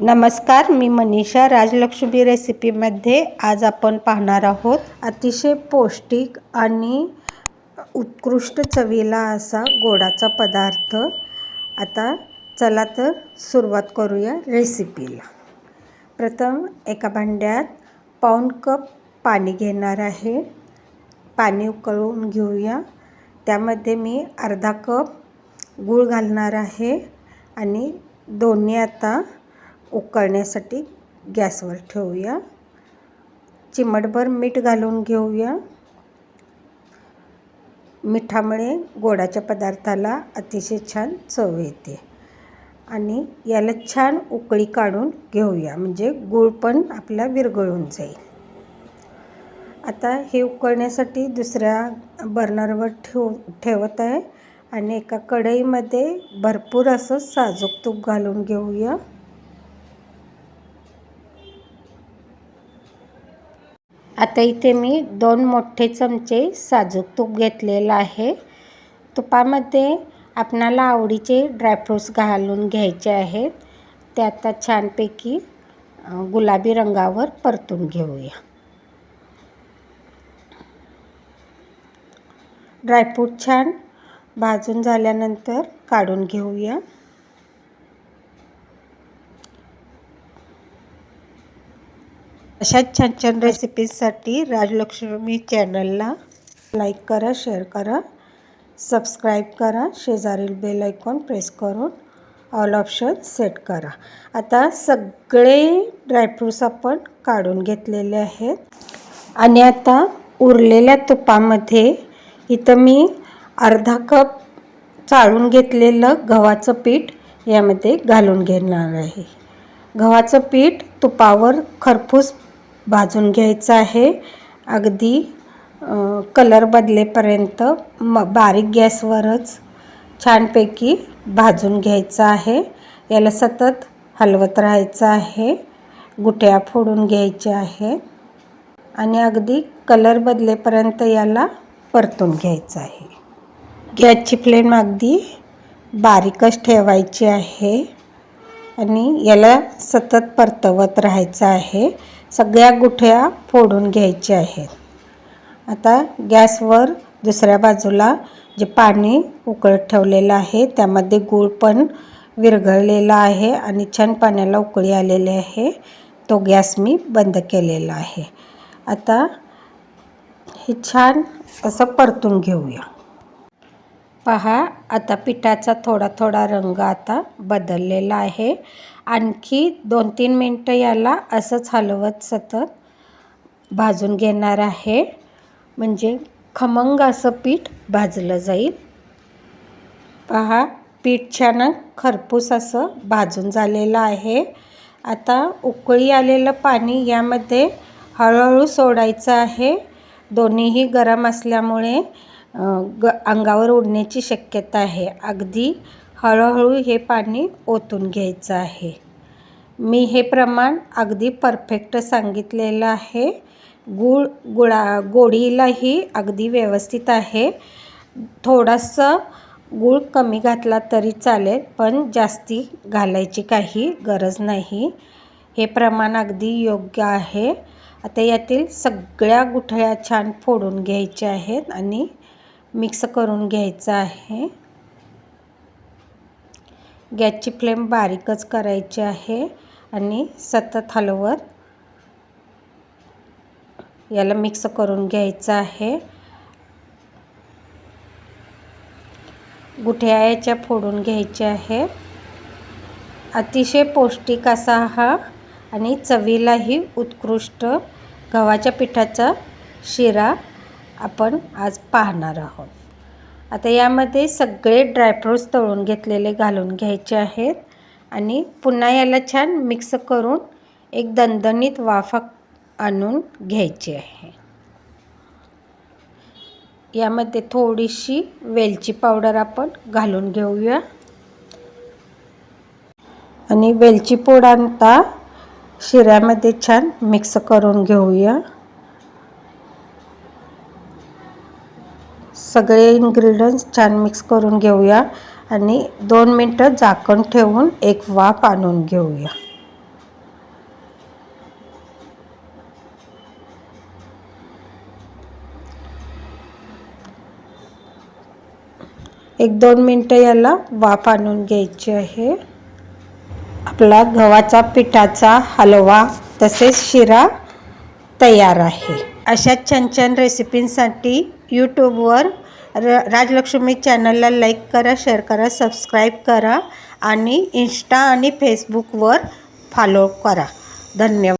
नमस्कार मी मनीषा. राजलक्ष्मी रेसिपीमध्ये आज आपण पाहणार आहोत अतिशय पौष्टिक आणि उत्कृष्ट चवीला असा गोडाचा पदार्थ. आता चला तर सुरुवात करूया रेसिपीला प्रथम एका भांड्यात पाऊण कप पाणी घेणार आहे. पाणी उकळून घेऊया. त्यामध्ये मी अर्धा कप गूळ घालणार आहे आणि दोन्ही आता उकळण्यासाठी गॅसवर ठेवूया. चिमटभर मीठ घालून घेऊया. मिठामुळे गोडाच्या पदार्थाला अतिशय छान चव येते. आणि याला छान उकळी काढून घेऊया म्हणजे गूळ पण आपला विरघळून जाईल. आता हे उकळण्यासाठी दुसऱ्या बर्नरवर ठेव ठेवत आहे. आणि एका कढईमध्ये भरपूर असं साजूक तूप घालून घेऊया. आता इथे मी दोन मोठे चमचे साजूक तूप घेतलेलं आहे. तुपामध्ये आपणाला आवडीचे ड्रायफ्रूट्स घालून घ्यायचे आहेत. ते आता छानपैकी गुलाबी रंगावर परतून घेऊया. ड्रायफ्रूट छान भाजून झाल्यानंतर काढून घेऊया. अशाच छान छान रेसिपीजसाठी राजलक्ष्मी चॅनलला लाईक करा शेअर करा. सबस्क्राईब करा. शेजारील बेल आयकॉन प्रेस करून ऑल ऑप्शन सेट करा. आता सगळे ड्रायफ्रूट्स आपण काढून घेतलेले आहेत. आणि आता उरलेल्या तुपामध्ये इथं मी अर्धा कप चाळून घेतलेलं गव्हाचं पीठ यामध्ये घालून घेणार आहे. गव्हाचं पीठ तुपावर खरपूस भाजून घ्यायचं आहे. अगदी कलर बदलेपर्यंत म बारीक गॅसवरच छानपैकी भाजून घ्यायचं आहे. याला सतत हलवत राहायचं आहे. गुठ्या फोडून घ्यायच्या आहे. आणि अगदी कलर बदलेपर्यंत याला परतून घ्यायचं आहे. गॅसची फ्लेम अगदी बारीकच ठेवायची आहे. आणि याला सतत परतवत राहायचं आहे. सगळ्या गुठळ्या फोडून घ्यायच्या आहेत. आता गॅसवर दुसऱ्या बाजूला जे पाणी उकळत ठेवलेलं आहे त्यामध्ये गूळ पण विरघळलेला आहे आणि छान पाण्याला उकळी आलेली आहे. तो गॅस मी बंद केलेला आहे. आता हे छान असं परतून घेऊया. पहा आता पिठाचा थोडा थोडा रंग आता बदललेला आहे. आणखी दोन तीन मिनटं याला असंच हलवत सतत भाजून घेणार आहे. म्हणजे खमंग असं पीठ भाजलं जाईल. पहा पीठ छान खरपूस असं भाजून झालेलं आहे. आता उकळी आलेलं पाणी यामध्ये हळूहळू सोडायचं आहे. दोन्हीही गरम असल्यामुळे ग अंगावर उडण्याची शक्यता आहे. अगदी हळूहळू हे पाणी ओतून घ्यायचं आहे. मी हे प्रमाण अगदी परफेक्ट सांगितलेलं आहे. गूळ गुळा गोडीलाही अगदी व्यवस्थित आहे. थोडंसं गूळ कमी घातला तरी चालेल पण जास्ती घालायची काही गरज नाही. हे प्रमाण अगदी योग्य आहे. आता यातील सगळ्या गुठळ्या छान फोडून घ्यायच्या आहेत आणि मिक्स करून घ्यायचं आहे. गॅसची फ्लेम बारीकच करायची आहे आणि सतत हलवत याला मिक्स करून घ्यायचं आहे. गुठ्या याच्या फोडून घ्यायच्या आहे. अतिशय पौष्टिक असा हा आणि चवीलाही उत्कृष्ट गव्हाच्या पिठाचा शिरा आपण आज पाहणार आहोत. आता यामध्ये सगळे ड्रायफ्रूट्स तळून घेतलेले घालून घ्यायचे आहेत आणि पुन्हा याला छान मिक्स करून एक दणदणीत वाफा आणून घ्यायची आहे. यामध्ये थोडीशी वेलची पावडर आपण घालून घेऊया. आणि वेलची पूड आणता शिऱ्यामध्ये छान मिक्स करून घेऊया. सगळे इन्ग्रेडियंट्स छान मिक्स करून घेऊया आणि दोन मिनटं झाकण ठेवून एक वाफ आणून घेऊया. एक दोन मिनटं याला वाफ आणून घ्यायची आहे. आपला गव्हाचा पिठाचा हलवा तसेच शिरा तयार आहे. अशा छान छान रेसिपींसाठी यूट्यूबवर र राजलक्ष्मी चॅनलला लाईक करा शेअर करा सबस्क्राईब करा आणि इंस्टा आणि फेसबुकवर फॉलो करा. धन्यवाद.